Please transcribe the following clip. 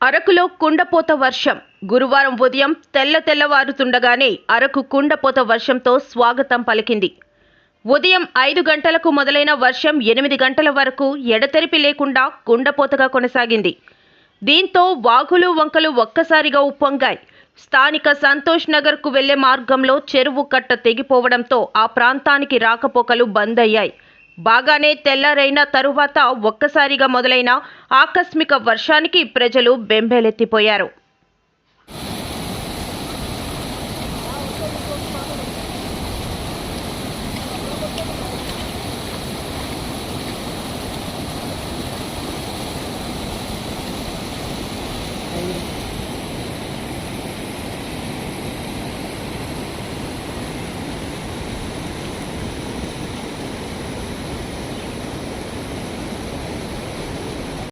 అరకులో కుండపోత వర్షం. గురువారం ఉదయం తెల్ల తెల్లవారుతుండగానే అరకు కుండపోత వర్షంతో స్వాగతం పలికింది. ఉదయం ఐదు గంటలకు మొదలైన వర్షం ఎనిమిది గంటల వరకు ఎడతెరిపి లేకుండా కుండపోతగా కొనసాగింది. దీంతో వాగులు వంకలు ఒక్కసారిగా ఉప్పొంగాయి. స్థానిక సంతోష్ నగర్కు వెళ్ళే మార్గంలో చెరువు కట్ట తెగిపోవడంతో ఆ ప్రాంతానికి రాకపోకలు బంద్ అయ్యాయి బాగానే తెల్లారైన తరువాత ఒక్కసారిగా మొదలైన ఆకస్మిక వర్షానికి ప్రజలు బెంబేలెత్తిపోయారు